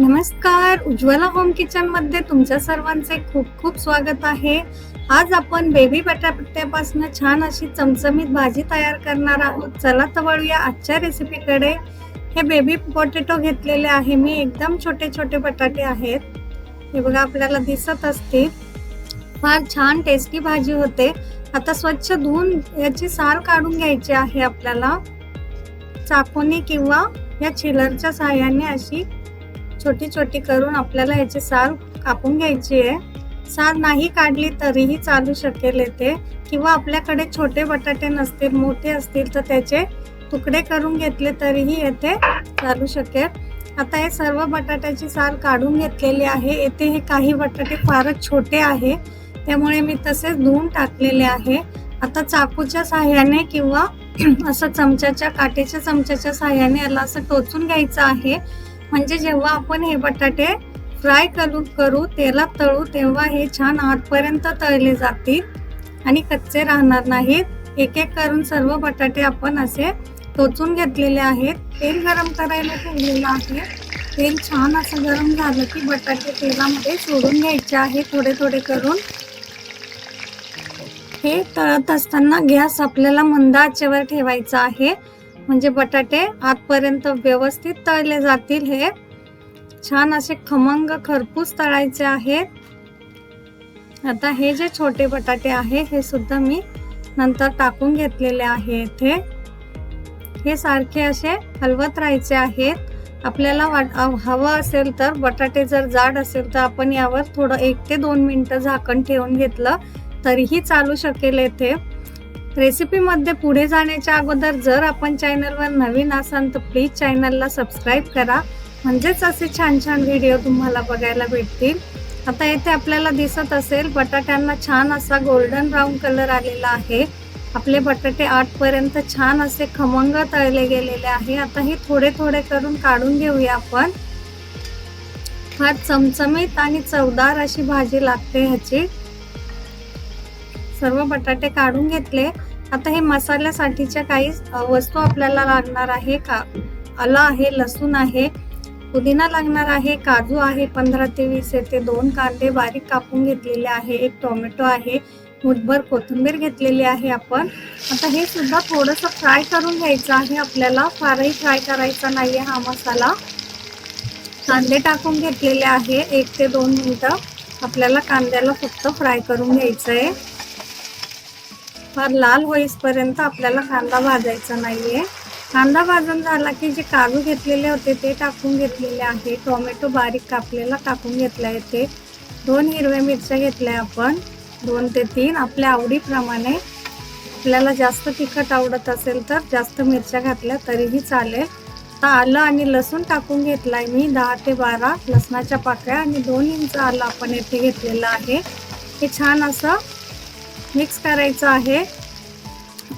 नमस्कार. उज्ज्वला होम किचनमध्ये तुमच्या सर्वांचे खूप खूप स्वागत आहे. आज आपण बेबी बटाट्यापासून छान अशी चमचमीत भाजी तयार करणार आहोत. चला तर वळूया आजच्या रेसिपीकडे हे बेबी पोटॅटो घेतलेले आहे. मी एकदम छोटे छोटे बटाटे आहेत. हे बघा आपल्याला दिसत असतील. फार छान टेस्टी भाजी होते. आता स्वच्छ धुवून याची साल काढून घ्यायची आहे आपल्याला. चाकूने किंवा या छिलरच्या साह्याने अशी छोटी छोटी करून आपल्याला याची साल कापून घ्यायची आहे. साल नाही काढली तरीही चालू शकेल येते किंवा आपल्याकडे छोटे बटाटे नसतील मोठे असतील तर त्याचे तुकडे करून घेतले तरीही येथे चालू शकेल. आता हे सर्व बटाट्याची साल काढून घेतलेली आहे. येथे हे काही बटाटे फारच छोटे आहे. त्यामुळे मी तसेच धुवून टाकलेले आहे. आता चाकूच्या साह्याने किंवा असं चमच्याच्या काठीच्या चमच्याच्या साह्याने याला असं टोचून घ्यायचं आहे. म्हणजे जेव्हा आपण हे बटाटे फ्राय करू करू तेलात तळू तेव्हा हे छान आतपर्यंत तळले जातील आणि कच्चे राहणार नाहीत. एक एक करून सर्व बटाटे आपण असे टोचून घेतलेले आहेत. तेल गरम करायला ठेवलेलं आहे. तेल छान असं गरम झालं की बटाटे तेलामध्ये सोडून घ्यायचे आहे थोडे थोडे करून. हे तळत असताना गॅस आपल्याला मंद आचेवर ठेवायचा आहे. म्हणजे बटाटे आतपर्यंत व्यवस्थित तळले जातील हे. छान असे खमंग खरपूस तळायचे आहेत. आता हे जे छोटे बटाटे आहे हे सुद्धा मी नंतर टाकून घेतलेले आहे इथे. हे सारखे असे हलवत राहायचे आहेत. आपल्याला वाट हवं असेल तर बटाटे जर जाड असेल तर आपण यावर थोडं एक ते दोन मिनटं झाकण ठेवून घेतलं तरीही चालू शकेल येथे रेसिपीमध्ये पुढे जाण्याच्या अगोदर जर आपण चॅनलवर नवीन असाल तर प्लीज चॅनलला सबस्क्राईब करा. म्हणजेच असे छान छान व्हिडिओ तुम्हाला बघायला भेटतील. आता येथे आपल्याला दिसत असेल बटाट्यांना छान असा गोल्डन ब्राऊन कलर आलेला आहे. आपले बटाटे आठपर्यंत छान असे खमंग तळले गेलेले आहे. आता हे थोडे थोडे करून काढून घेऊया आपण. फार चमचमीत आणि चवदार अशी भाजी लागते ह्याची. सर्व बटाटे काढून घेतले. आता हे मसाल्यासाठीच्या काही वस्तू आपल्याला लागणार आहे का? आलं आहे लसूण आहे पुदिना लागणार आहे काजू आहे पंधरा ते वीस येते दोन कांदे बारीक कापून घेतलेले आहे एक टोमॅटो आहे मुठभर कोथिंबीर घेतलेली आहे आपण. आता हे सुद्धा थोडंसं फ्राय करून घ्यायचं आहे आपल्याला. फारही फ्राय करायचा नाही आहे हा मसाला. कांदे टाकून घेतलेले आहे एक ते दोन मिनटं आपल्याला कांद्याला फक्त फ्राय करून घ्यायचं आहे फार लाल होईसपर्यंत आपल्याला कांदा भाजायचा नाही आहे कांदा भाजून झाला की जे काजू घेतलेले होते ते टाकून घेतलेले आहे. टोमॅटो बारीक कापलेला टाकून घेतला आहे ते दोन हिरव्या मिरच्या घेतल्या आपण. दोन ते तीन. आपल्या आवडीप्रमाणे आपल्याला जास्त तिखट आवडत असेल तर जास्त मिरच्या घातल्या तरीही चालेल. आता आलं आणि लसूण टाकून घेतलाय मी. दहा ते बारा लसणाच्या पाकळ्या आणि दोन इंच आलं आपण येथे घेतलेलं आहे. हे छान असं मिक्स करायचं आहे.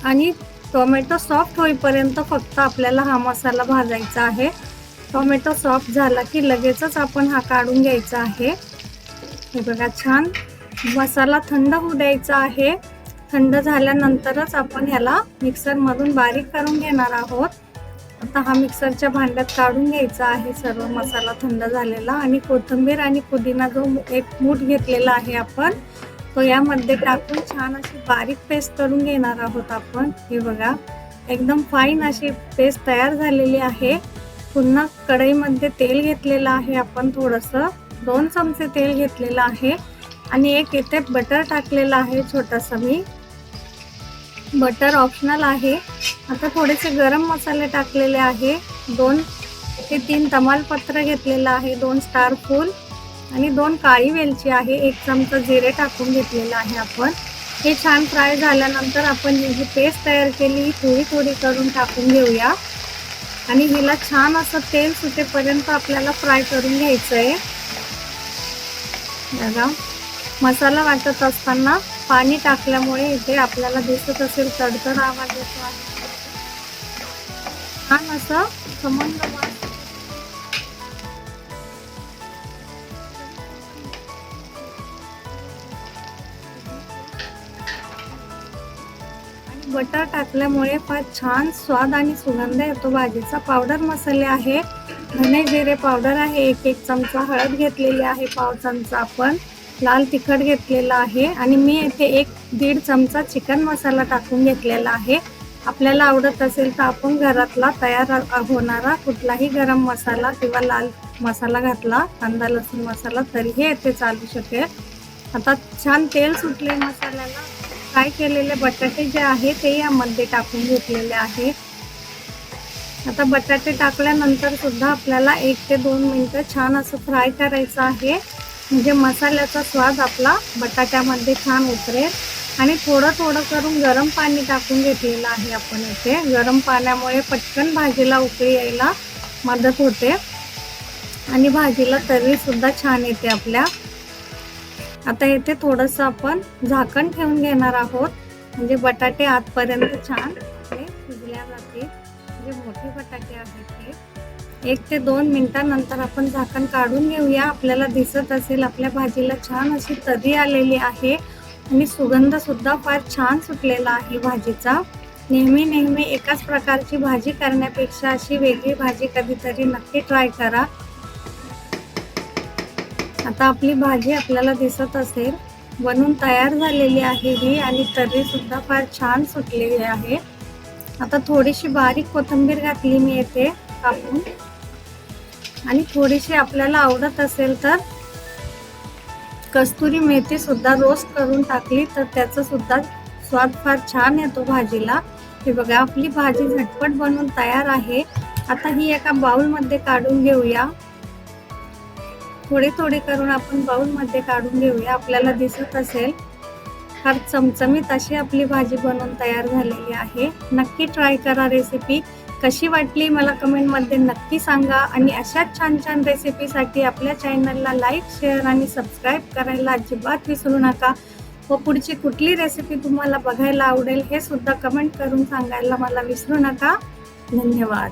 आणि टोमॅटो सॉफ्ट होईपर्यंत फक्त आपल्याला हा मसाला भाजायचा आहे. टोमॅटो सॉफ्ट झाला की लगेचच आपण हा काढून घ्यायचा आहे. हे बघा छान. मसाला थंड होऊ द्यायचा आहे. थंड झाल्यानंतरच आपण ह्याला मिक्सरमधून बारीक करून घेणार आहोत. आता हा मिक्सरच्या भांड्यात काढून घ्यायचा आहे सर्व मसाला थंड झालेला. आणि कोथिंबीर आणि पुदिना जो एक मूठ घेतलेला आहे आपण तो यामध्ये टाकून छान अशी बारीक पेस्ट करून घेणार आहोत आपण. हे बघा एकदम फाईन अशी पेस्ट तयार झालेली आहे. पुन्हा कढईमध्ये तेल घेतलेलं आहे आपण थोडंसं. दोन चमचे तेल घेतलेलं आहे. आणि एक इथे बटर टाकलेलं आहे छोटासा मी. बटर ऑप्शनल आहे. आता थोडेसे गरम मसाले टाकलेले आहे. दोन ते तीन तमालपत्र घेतलेलं आहे. दोन स्टार फूल आणि दोन काळी वेलची आहे. एक चमचा जिरे टाकून घेतलेलं आहे आपण. हे छान फ्राय झाल्यानंतर आपण ही जी पेस्ट तयार केली ही थोडी थोडी करून टाकून घेऊया. आणि हिला छान असं तेल सुटेपर्यंत आपल्याला फ्राय करून घ्यायचं आहे बघा मसाला वाटत असताना पाणी टाकल्यामुळे इथे आपल्याला दिसत असेल तडतड आवाज येतो आहे. छान असं खमंग बटर टाकल्यामुळे फार छान स्वाद आणि सुगंध येतो. भाजीचा पावडर मसाले आहे. धने जिरे पावडर आहे. एक एक चमचा हळद घेतलेली आहे. पाव चमचा आपण लाल तिखट घेतलेला आहे. आणि मी येथे एक दीड चमचा चिकन मसाला टाकून घेतलेला आहे. आपल्याला आवडत असेल तर आपण घरातला तयार होणारा कुठलाही गरम मसाला किंवा लाल मसाला घातला कांदा लसूण मसाला तरीही येथे चालू शकेल. आता छान तेल सुटले मसाल्याला. फ्राय केलेले बटाटे जे आहे ते यामध्ये टाकून घेतलेले आहे आता बटाटे टाकल्यानंतर सुद्धा आपल्याला एक ते दोन मिनटं छान असं फ्राय करायचं आहे. म्हणजे मसाल्याचा स्वाद आपला बटाट्यामध्ये छान उतरेल. आणि थोडं थोडं करून गरम पाणी टाकून घेतलेलं आहे आपण इथे. गरम पाण्यामुळे पटकन भाजीला उकळी यायला मदत होते. आणि भाजीला तरीसुद्धा छान येते आपल्या. आता इथे थोडंसं आपण झाकण ठेवून घेणार आहोत. म्हणजे बटाटे आतपर्यंत छान ते शिजल्या जातील. जे मोठे बटाटे आहेत ते. एक ते दोन मिनटानंतर आपण झाकण काढून घेऊया. आपल्याला दिसत असेल आपल्या भाजीला छान अशी तरी आलेली आहे. आणि सुगंध सुद्धा फार छान सुटलेला आहे भाजीचा. नेहमी नेहमी एकाच प्रकारची भाजी करण्यापेक्षा अशी वेगळी भाजी कधीतरी नक्की ट्राय करा. आता आपली भाजी आपल्याला दिसत असेल. बनून तयार झालेली आहे ही आणि तर्री सुद्धा फार छान सुटलेली आहे. आता थोडीशी बारीक कोथिंबीर घातली मी येते कापून. आणि थोडीशी आपल्याला आवडत असेल तर कस्तुरी मेथी सुद्धा रोस्ट करून टाकली तर त्याचा सुद्धा स्वाद फार छान येतो भाजीला. हे बघा आपली भाजी झटपट बनवून तयार आहे. आता ही एका बाउलमध्ये काढून घेऊया. थोडी थोडी करून आपण बाउलमध्ये काढून घेऊया. आपल्याला दिसत असेल फार चमचमीत अशी आपली भाजी बनवून तयार झालेली आहे. नक्की ट्राय करा रेसिपी. कशी वाटली मला कमेंटमध्ये नक्की सांगा आणि अशाच छान छान रेसिपीसाठी आपल्या चॅनलला लाईक शेअर आणि सबस्क्राईब करायला अजिबात विसरू नका. व पुढची कुठली रेसिपी तुम्हाला बघायला आवडेल हे सुद्धा कमेंट करून सांगायला मला विसरू नका. धन्यवाद.